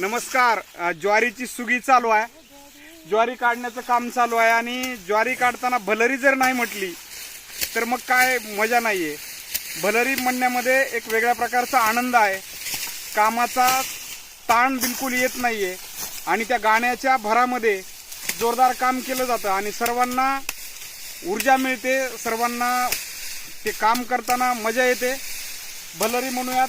नमस्कार ज्वारीची सुगी चालू आहे. ज्वारी काढण्याचं काम चालू आहे आणि ज्वारी काढताना भलरी जर नाही म्हटली तर मग काय मजा नाही आहे भलरी म्हणण्यामध्ये एक वेगळ्या प्रकारचा आनंद आहे. कामाचा ताण बिलकुल येत नाही आहे आणि त्या गाण्याच्या भरामध्ये जोरदार काम केलं जातं आणि सर्वांना ऊर्जा मिळते सर्वांना ते काम करताना मजा येते. भलरी म्हणूयात.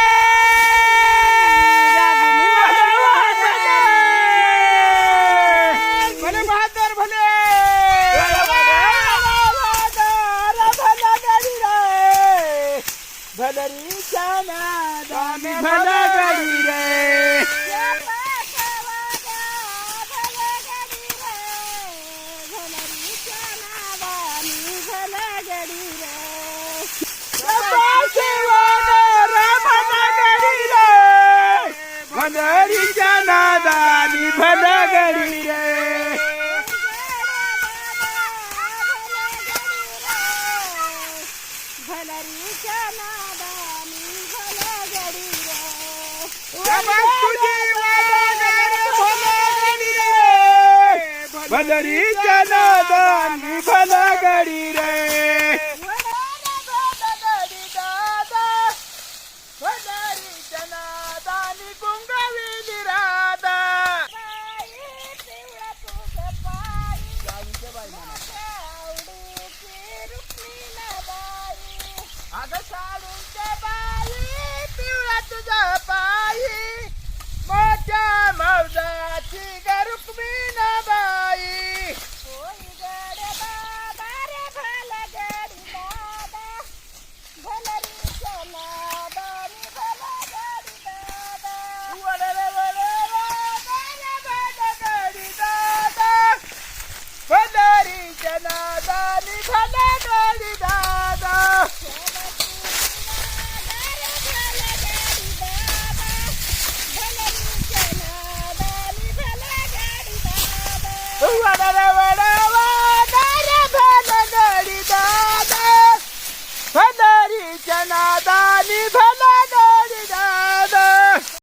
भदरीच्या नादानी ભલરીચા નાદાની ભલા ગડી રે ભલા ગડી રે Who are the winner?